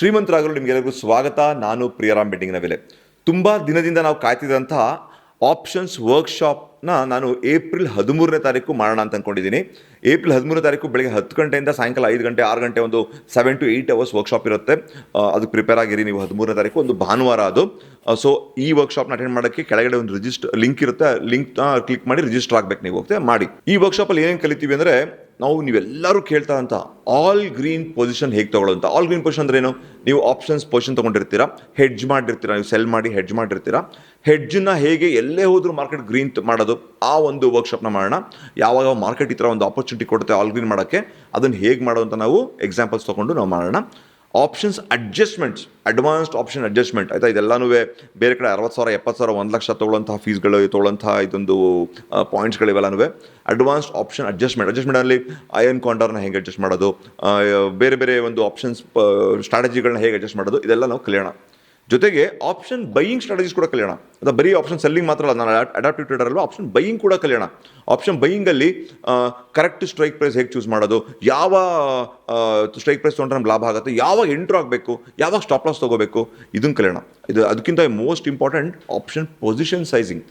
ಶ್ರೀಮಂತರಾಗಲು ನಿಮಗೆಲ್ಲರಿಗೂ ಸ್ವಾಗತ. ನಾನು ಪ್ರಿಯರಾಮ್ ಬೆಟ್ಟಿಂಗ್ನ ಬೆಲೆ. ತುಂಬ ದಿನದಿಂದ ನಾವು ಕಾಯ್ತಿದ್ದಂತಹ ಆಪ್ಷನ್ಸ್ ವರ್ಕ್ಶಾಪ್ನ ನಾನು ಏಪ್ರಿಲ್ ಹದಿಮೂರನೇ ತಾರೀಕು ಮಾಡೋಣ ಅಂತ ಅಂದ್ಕೊಂಡಿದ್ದೀನಿ ಏಪ್ರಿಲ್ ಹದಿಮೂರನೇ ತಾರೀಕು ಬೆಳಗ್ಗೆ ಹತ್ತು ಗಂಟೆಯಿಂದ ಸಾಯಂಕಾಲ ಐದು ಗಂಟೆ, ಆರು ಗಂಟೆ ಒಂದು seven to eight hours workshop ಇರುತ್ತೆ. ಅದು ಪ್ರಿಪೇರ್ ಆಗಿರಿ, ನೀವು ಹದಿಮೂರನೇ ತಾರೀಕು ಒಂದು ಭಾನುವಾರ ಅದು. ಸೊ ಈ ವರ್ಕ್ಶಾಪ್ನ ಅಟೆಂಡ್ ಮಾಡೋಕ್ಕೆ ಕೆಳಗಡೆ ಒಂದು ರಿಜಿಸ್ಟರ್ ಲಿಂಕ್ ಇರುತ್ತೆ. ಲಿಂಕ್ ಕ್ಲಿಕ್ ಮಾಡಿ ರಿಜಿಸ್ಟರ್ ಆಗಬೇಕು ನೀವು. ಹೋಗ್ತೇವೆ ಮಾಡಿ. ಈ ವರ್ಕ್ಶಾಪಲ್ಲಿ ಏನೇನು ಕಲಿತೀವಿ ಅಂದರೆ ನಾವು ನೀವೆಲ್ಲರೂ ಕೇಳ್ತಾ ಅಂತ ಆಲ್ ಗ್ರೀನ್ ಪೊಸಿಷನ್ ಹೇಗೆ ತಗೊಳ್ಳೋದು ಅಂತ ಆಲ್ ಗ್ರೀನ್ ಪೊಸಿಷನ್ ಅಂದ್ರೆ ಏನು? ನೀವು ಆಪ್ಷನ್ಸ್ ಪೊಸಿಷನ್ ತೊಗೊಂಡಿರ್ತೀರಾ? ಹೆಡ್ಜ್ ಮಾಡಿರ್ತೀರಾ? ನೀವು ಸೆಲ್ ಮಾಡಿ ಹೆಡ್ಜ್ ಮಾಡಿರ್ತೀರಾ? ಹೆಡ್ಜನ್ನ ಹೇಗೆ ಎಲ್ಲೇ ಹೋದರೂ ಮಾರ್ಕೆಟ್ ಗ್ರೀನ್ ಮಾಡೋದು? ಆ ಒಂದು ವರ್ಕ್ಶಾಪ್ನ ಮಾಡೋಣ. ಯಾವಾಗ ಮಾರ್ಕೆಟ್ ಈ ಥರ ಒಂದು ಆಪರ್ಚುನಿಟಿ ಕೊಡುತ್ತೆ ಆಲ್ ಗ್ರೀನ್ ಮಾಡೋಕ್ಕೆ, ಅದನ್ನು ಹೇಗೆ ಮಾಡೋದು ಅಂತ ನಾವು ಎಕ್ಸಾಂಪಲ್ಸ್ ತೊಗೊಂಡು ನಾವು ಮಾಡೋಣ. Options adjustments advanced option adjustment ಆಯ್ತಾ? ಇದೆಲ್ಲನೂ ಬೇರೆ ಕಡೆ ಅರವತ್ತು ಸಾವಿರ, ಎಪ್ಪತ್ತು ಸಾವಿರ, ಒಂದು ಲಕ್ಷ ತೊಗೊಳ್ಳೋಂತಹ ಫೀಸ್ಗಳು ತೊಗೊಳ್ಳೋಂತಹ ಇದೊಂದು ಪಾಯಿಂಟ್ಸ್ಗಳಿವೆಲ್ಲನೂ ಅಡ್ವಾನ್ಸ್ಡ್ ಆಪ್ಷನ್ ಅಡ್ಜಸ್ಟ್ಮೆಂಟ್ ಅಡ್ಜಸ್ಟ್ಮೆಂಟಲ್ಲಿ ಐಎನ್ ಕಾಂಡರ್ನ ಹೇಗೆ ಅಡ್ಜಸ್ಟ್ ಮಾಡೋದು? ಬೇರೆ ಬೇರೆ ಒಂದು ಆಪ್ಷನ್ಸ್ ಸ್ಟ್ರಾಟಜಿಗಳನ್ನ ಹೇಗೆ ಅಡ್ಜಸ್ಟ್ ಮಾಡೋದು? ಇದೆಲ್ಲ ನಾವು ಕಲಿಯೋಣ. ಜೊತೆಗೆ ಆಪ್ಷನ್ ಬೈಯಿಂಗ್ ಸ್ಟ್ರಾಟಜಿಸ್ ಕೂಡ ಕಲಿಯೋಣ. ಅಥವಾ ಬರೀ ಆಪ್ಷನ್ ಸೆಲ್ಲಿಂಗ್ ಮಾತ್ರ ಅಲ್ಲ, ನಾನು ಅಡಾಪ್ಟಿವ್ ಟ್ರೇಡರ್ ಅಲ್ವಾ ಆಪ್ಷನ್ ಬೈಯಿಂಗ್ ಕೂಡ ಕಲಿಯೋಣ. ಆಪ್ಷನ್ ಬೈಯಿಂಗಲ್ಲಿ ಕರೆಕ್ಟ್ ಸ್ಟ್ರೈಕ್ ಪ್ರೈಸ್ ಹೇಗೆ ಚೂಸ್ ಮಾಡೋದು, ಯಾವ ಸ್ಟ್ರೈಕ್ ಪ್ರೈಸ್ ತೊಗೊಂಡ್ರೆ ನಮ್ಗೆ ಲಾಭ ಆಗುತ್ತೆ, ಯಾವಾಗ ಎಂಟ್ರ್ ಆಗಬೇಕು, ಯಾವಾಗ ಸ್ಟಾಪ್ ಲಾಸ್ ತೊಗೋಬೇಕು ಇದನ್ನು ಕಲಿಯೋಣ. ಇದು ಅದಕ್ಕಿಂತ most important option position sizing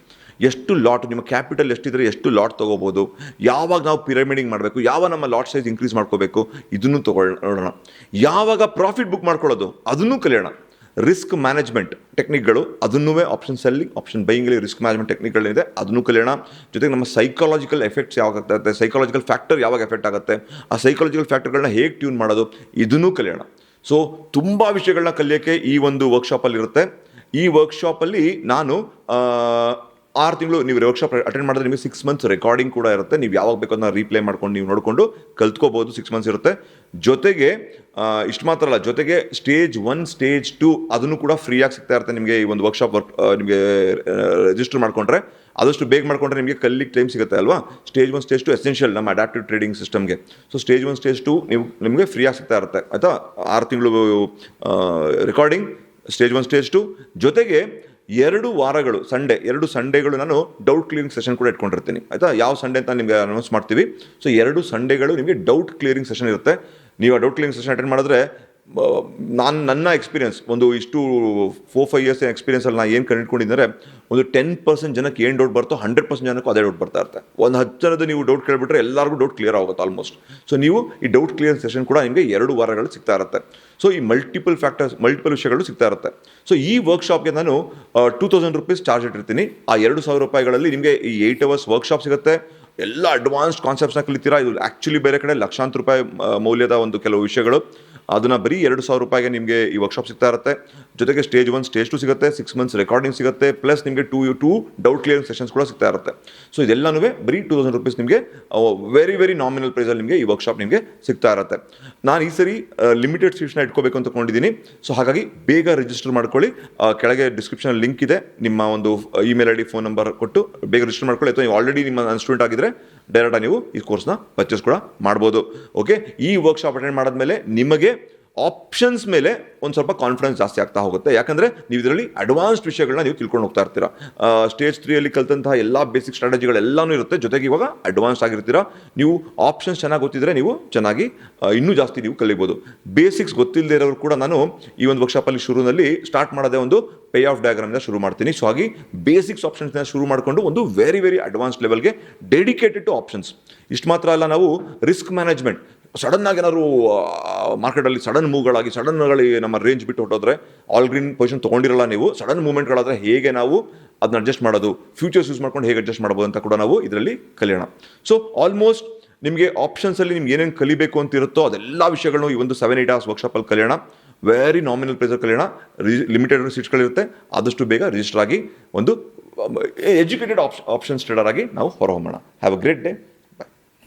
ಎಷ್ಟು ಲಾಟ್ ನಿಮ್ಮ ಕ್ಯಾಪಿಟಲ್ ಎಷ್ಟಿದ್ರೆ ಎಷ್ಟು ಲಾಟ್ ತೊಗೋಬೋದು, ಯಾವಾಗ ನಾವು ಪಿರಮಿಡಿಂಗ್ ಮಾಡಬೇಕು, ಯಾವ ನಮ್ಮ ಲಾಟ್ ಸೈಜ್ ಇನ್ಕ್ರೀಸ್ ಮಾಡ್ಕೋಬೇಕು, ಇದನ್ನು ನೋಡೋಣ. ಯಾವಾಗ ಪ್ರಾಫಿಟ್ ಬುಕ್ ಮಾಡ್ಕೊಳ್ಳೋದು, ಅದನ್ನು ಕಲಿಯೋಣ. ರಿಸ್ಕ್ ಮ್ಯಾನೇಜ್ಮೆಂಟ್ ಟೆಕ್ನಿಕ್ಗಳು ಅದನ್ನೂ ಆಪ್ಷನ್ ಸೆಲ್ಲಿಂಗ್ ಆಪ್ಷನ್ ಬೈಯಿಂಗಲ್ಲಿ ರಿಸ್ಕ್ ಮ್ಯಾನೇಜ್ಮೆಂಟ್ ಟೆಕ್ನಿಕ್ಗಳಿದೆ ಅದನ್ನು ಕಲಿಯೋಣ. ಜೊತೆಗೆ ನಮ್ಮ ಸೈಕಾಲಜಿಕಲ್ ಎಫೆಕ್ಟ್ಸ್ ಯಾವಾಗ ಆಗ್ತದೆ ಸೈಕಾಲಜಿಕಲ್ ಫ್ಯಾಕ್ಟರ್ ಯಾವಾಗ ಎಫೆಕ್ಟ್ ಆಗುತ್ತೆ, ಆ ಸೈಕಾಲಜಿಕಲ್ ಫ್ಯಾಕ್ಟರ್ಗಳನ್ನ ಹೇಗೆ ಟ್ಯೂನ್ ಮಾಡೋದು, ಇದನ್ನೂ ಕಲಿಯೋಣ. ಸೊ ತುಂಬ ವಿಷಯಗಳನ್ನ ಕಲಿಯೋಕ್ಕೆ ಈ ಒಂದು ವರ್ಕ್ಶಾಪಲ್ಲಿರುತ್ತೆ ಈ ವರ್ಕ್ಶಾಪಲ್ಲಿ ನಾನು ಆರು ತಿಂಗಳು ನೀವು ವರ್ಕ್ಶಾಪ್ ಅಟೆಂಡ್ ಮಾಡಿದ್ರೆ ನಿಮಗೆ ಸಿಕ್ಸ್ ಮಂತ್ಸ್ ರೆಕಾರ್ಡಿಂಗ್ ಕೂಡ ಇರುತ್ತೆ. ನೀವು ಯಾವಾಗ ಬೇಕೋ ಅದನ್ನ ರೀಪ್ಲೇ ಮಾಡ್ಕೊಂಡು ನೀವು ನೋಡಿಕೊಂಡು ಕಲ್ತ್ಕೋಬೋದು ಸಿಕ್ಸ್ ಮಂತ್ಸ್ ಇರುತ್ತೆ. ಜೊತೆಗೆ ಇಷ್ಟು ಮಾತ್ರ ಅಲ್ಲ, ಜೊತೆಗೆ ಸ್ಟೇಜ್ ಒನ್ ಸ್ಟೇಜ್ ಟು ಅದನ್ನು ಕೂಡ ಫ್ರೀಯಾಗಿ ಸಿಗ್ತಾ ಇರುತ್ತೆ ನಿಮಗೆ ಈ ಒಂದು ವರ್ಕ್ಶಾಪ್ ವರ್ಕ್ ನಿಮಗೆ ರಿಜಿಸ್ಟರ್ ಮಾಡ್ಕೊಂಡ್ರೆ. ಆದಷ್ಟು ಬೇಗ ಮಾಡ್ಕೊಂಡ್ರೆ ನಿಮಗೆ ಕಲ್ಲಿಗೆ ಟೈಮ್ ಸಿಗುತ್ತೆ ಅಲ್ವಾ? Stage one stage two essential ನಮ್ಮ ಅಡಾಪ್ಟಿವ್ ಟ್ರೇಡಿಂಗ್ ಸಿಸ್ಟಮ್ಗೆ so stage one stage two ನೀವು, ನಿಮಗೆ ಫ್ರೀಯಾಗಿ ಸಿಗ್ತಾ ಇರುತ್ತೆ. ಆಯಿತಾ? ಆರು ತಿಂಗಳು recording stage one stage two ಜೊತೆಗೆ ಎರಡು ವಾರಗಳು, ಸಂಡೇ, ಎರಡು ಸಂಡೇಗಳು ನಾನು ಡೌಟ್ ಕ್ಲಿಯರಿಂಗ್ ಸೆಷನ್ ಕೂಡ ಇಟ್ಕೊಂಡಿರ್ತೀನಿ. ಆಯಿತಾ? ಯಾವ ಸಂಡೇ ಅಂತ ನಿಮಗೆ ಅನೌನ್ಸ್ ಮಾಡ್ತೀವಿ. ಸೊ ಎರಡು ಸಂಡೇಗಳು ನಿಮಗೆ ಡೌಟ್ ಕ್ಲಿಯರಿಂಗ್ ಸೆಷನ್ ಇರುತ್ತೆ. ನೀವು ಆ ಡೌಟ್ ಕ್ಲಿಯರಿಂಗ್ ಸೆಷನ್ ಅಟೆಂಡ್ ಮಾಡಿದ್ರೆ ನಾನು, ನನ್ನ ಎಕ್ಸ್ಪೀರಿಯನ್ಸ್ ಒಂದು ಇಷ್ಟು ಫೋರ್ ಫೈವ್ ಇಯರ್ಸ್ ಎಕ್ಸ್ಪೀರಿಯನ್ಸಲ್ಲಿ ನಾನು ಏನು ಕಂಡುಕೊಂಡಿದ್ದಾರೆ ಒಂದು ಟೆನ್ ಪರ್ಸೆಂಟ್ ಜನಕ್ಕೆ ಏನು ಡೌಟ್ ಬರ್ತೋ ಹಂಡ್ರೆಡ್ ಪರ್ಸೆಂಟ್ ಜನಕ್ಕೂ ಅದೇ ಡೌಟ್ ಬರ್ತಾ ಇರುತ್ತೆ. ಒಂದು ಹತ್ತು ಜನದ ನೀವು ಡೌಟ್ ಕೇಳಿಬಿಟ್ರೆ ಎಲ್ಲರಿಗೂ ಡೌಟ್ ಕ್ಲಿಯರ್ ಆಗುತ್ತೆ ಆಲ್ಮೋಸ್ಟ್ ಸೊ ನೀವು ಈ ಡೌಟ್ ಕ್ಲಿಯರ್ ಸೆಷನ್ ಕೂಡ ನಿಮಗೆ ಎರಡು ವಾರಗಳು ಸಿಗ್ತಾ ಇರುತ್ತೆ. ಸೊ ಈ ಮಲ್ಟಿಪಲ್ ಫ್ಯಾಕ್ಟರ್ಸ್ ಮಲ್ಟಿಪಲ್ ವಿಷಯಗಳು ಸಿಗ್ತಾ ಇರುತ್ತೆ. ಸೊ ಈ ವರ್ಕ್ಶಾಪ್ಗೆ ನಾನು ಟೂ ತೌಸಂಡ್ ರುಪೀಸ್ ಚಾರ್ಜ್ ಇಟ್ಟಿರ್ತೀನಿ. ಆ ಎರಡು ಸಾವಿರ ರೂಪಾಯಿಗಳಲ್ಲಿ ನಿಮಗೆ ಈ ಏಯ್ಟ್ ಅವರ್ಸ್ ವರ್ಕ್ಶಾಪ್ ಸಿಗುತ್ತೆ. ಎಲ್ಲ ಅಡ್ವಾನ್ಸ್ಡ್ ಕಾನ್ಸೆಪ್ಟ್ಸ್ನ ಕಲಿತೀರಾ? ಇದು ಆ್ಯಕ್ಚುಲಿ ಬೇರೆ ಕಡೆ ಲಕ್ಷಾಂತರ ರೂಪಾಯಿ ಮೌಲ್ಯದ ಒಂದು ಕೆಲವು ವಿಷಯಗಳು. ಅದನ್ನು ಬರೀ ಎರಡು ಸಾವಿರ ರೂಪಾಯಿಗೆ ನಿಮಗೆ ಈ ವರ್ಕ್ಶಾಪ್ ಸಿಗ್ತಾ ಇರುತ್ತೆ. ಜೊತೆಗೆ ಸ್ಟೇಜ್ ಒನ್ ಸ್ಟೇಜ್ ಟು ಸಿಗುತ್ತೆ ಸಿಕ್ಸ್ ಮಂತ್ಸ್ ರೆಕಾರ್ಡಿಂಗ್ ಸಿಗುತ್ತೆ ಪ್ಲಸ್ ನಿಮಗೆ two two doubt clear sessions ಕೂಡ ಸಿಗ್ತಾ ಇರುತ್ತೆ. ಸೊ ಇದೆಲ್ಲನೂ ಬರೀ ಟೂ ತೌಸಂಡ್ ರುಪೀಸ್ ನಿಮಗೆ ವೆರಿ ವೆರಿ ನಾಮಿನಲ್ ಪ್ರೈಸಲ್ಲಿ ನಿಮಗೆ ಈ ವರ್ಕ್ಶಾಪ್ ನಿಮಗೆ ಸಿಗ್ತಾ ಇರುತ್ತೆ. ನಾನು ಈ ಸರಿ ಲಿಮಿಟೆಡ್ ಸೀಟ್ಸ್ನ ಇಟ್ಕೋಬೇಕು ಅಂತ ಕೊಂಡಿದ್ದೀನಿ ಸೊ ಹಾಗಾಗಿ ಬೇಗ ರಿಜಿಸ್ಟರ್ ಮಾಡ್ಕೊಳ್ಳಿ. ಕೆಳಗೆ ಡಿಸ್ಕ್ರಿಪ್ಷನ್ ಲಿಂಕ್ ಇದೆ. ನಿಮ್ಮ ಒಂದು email I D phone number ಕೊಟ್ಟು ಬೇಗ ರಿಜಿಸ್ಟರ್ ಮಾಡ್ಕೊಳ್ಳಿ. ಅಥವಾ ನೀವು ಆಲ್ರೆಡಿ ನಿಮ್ಮ ಸ್ಟೂಡೆಂಟ್ ಆಗಿದ್ರೆ ಡೈರೆಕ್ಟಾಗಿ ನೀವು ಈ ಕೋರ್ಸ್ನ ಪರ್ಚೇಸ್ ಕೂಡ ಮಾಡ್ಬೋದು. ಓಕೆ ಈ ವರ್ಕ್ಶಾಪ್ ಅಟೆಂಡ್ ಮಾಡಿದ್ಮೇಲೆ ನಿಮಗೆ ಆಪ್ಷನ್ಸ್ ಮೇಲೆ ಒಂದು ಸ್ವಲ್ಪ ಕಾನ್ಫಿಡೆನ್ಸ್ ಜಾಸ್ತಿ ಆಗ್ತಾ ಹೋಗುತ್ತೆ. ಯಾಕಂದರೆ ನೀವು ಇದರಲ್ಲಿ ಅಡ್ವಾನ್ಸ್ಡ್ ವಿಷಯಗಳನ್ನ ನೀವು ತಿಳ್ಕೊಂಡು ಹೋಗ್ತಾ ಇರ್ತೀರಾ. ಸ್ಟೇಜ್ ತ್ರೀಯಲ್ಲಿ ಕಲ್ತಂತಹ ಎಲ್ಲ ಬೇಸಿಕ್ ಸ್ಟ್ರಾಟಜಿಗಳೆಲ್ಲನೂ ಇರುತ್ತೆ. ಜೊತೆಗೆ ಇವಾಗ ಅಡ್ವಾನ್ಸ್ ಆಗಿರ್ತೀರಾ. ನೀವು ಆಪ್ಷನ್ಸ್ ಚೆನ್ನಾಗಿ ಗೊತ್ತಿದ್ರೆ ನೀವು ಚೆನ್ನಾಗಿ ಇನ್ನೂ ಜಾಸ್ತಿ ನೀವು ಕಲಿಬೋದು. ಬೇಸಿಕ್ಸ್ ಗೊತ್ತಿಲ್ಲದೆ ಇರೋರು ಕೂಡ ನಾನು ಈ ಒಂದು ವರ್ಕ್ಶಾಪಲ್ಲಿ ಶುರುನಲ್ಲಿ ಸ್ಟಾರ್ಟ್ ಮಾಡೋದೇ ಒಂದು ಪೇ ಆಫ್ ಡಯಾಗ್ರಾಮ್ನ ಶುರು ಮಾಡ್ತೀನಿ. ಸೊ ಹಾಗೆ ಬೇಸಿಕ್ಸ್ ಆಪ್ಷನ್ಸ್ನ ಶುರು ಮಾಡಿಕೊಂಡು ಒಂದು ವೆರಿ ವೆರಿ ಅಡ್ವಾನ್ಸ್ಡ್ ಲೆವೆಲ್ಗೆ ಡೆಡಿಕೇಟೆಡ್ ಟು ಆಪ್ಷನ್ಸ್ ಇಷ್ಟು ಮಾತ್ರ ಅಲ್ಲ, ನಾವು ರಿಸ್ಕ್ ಮ್ಯಾನೇಜ್ಮೆಂಟ್ ಸಡನ್ ಏನಾರು ಏನಾದ್ರು ಮಾರ್ಕೆಟಲ್ಲಿ ಸಡನ್ ಮೂವ್ಗಳಾಗಿ ಸಡನ್ಗಳು ನಮ್ಮ ರೇಂಜ್ ಬಿಟ್ಟು ಹೊಟ್ಟೋದ್ರೆ ಆಲ್ ಗ್ರೀನ್ ಪೊಸಿಷನ್ ತೊಗೊಂಡಿರಲ್ಲ ನೀವು ಸಡನ್ ಮೂವ್ಮೆಂಟ್ಗಳಾದರೆ ಹೇಗೆ ನಾವು ಅದನ್ನ ಅಡ್ಜಸ್ಟ್ ಮಾಡೋದು ಫ್ಯೂಚರ್ಸ್ ಯೂಸ್ ಮಾಡ್ಕೊಂಡು ಹೇಗೆ ಅಡ್ಜಸ್ಟ್ ಮಾಡ್ಬೋದು ಅಂತ ಕೂಡ ನಾವು ಇದರಲ್ಲಿ ಕಲಿಯೋಣ. ಸೊ ಆಲ್ಮೋಸ್ಟ್ ನಿಮಗೆ ಆಪ್ಷನ್ಸಲ್ಲಿ ನಿಮ್ಗೆ ಏನೇನು ಕಲಿಬೇಕು ಅಂತ ಇರುತ್ತೋ ಅದೆಲ್ಲ ವಿಷಯಗಳನ್ನು ಈ ಒಂದು ಸೆವೆನ್ ಏಟ್ ಅವರ್ಸ್ ವರ್ಕ್ಶಾಪಲ್ಲಿ ಕಲಿಯೋಣ. ವೆರಿ ನಾಮಿನಲ್ ಪ್ರೈಸಲ್ಲಿ ಕಲಿಯೋಣ. ಲಿಮಿಟೆಡ್ ಸೀಟ್ಸ್ಗಳಿರುತ್ತೆ ಆದಷ್ಟು ಬೇಗ ರಿಜಿಸ್ಟರ್ ಆಗಿ ಒಂದು ಎಜುಕೇಟೆಡ್ ಆಪ್ಷನ್ ಟ್ರೇಡರ್ ಆಗಿ ನಾವು ಹೊರಹೊಮ್ಮೋಣ. Have a great day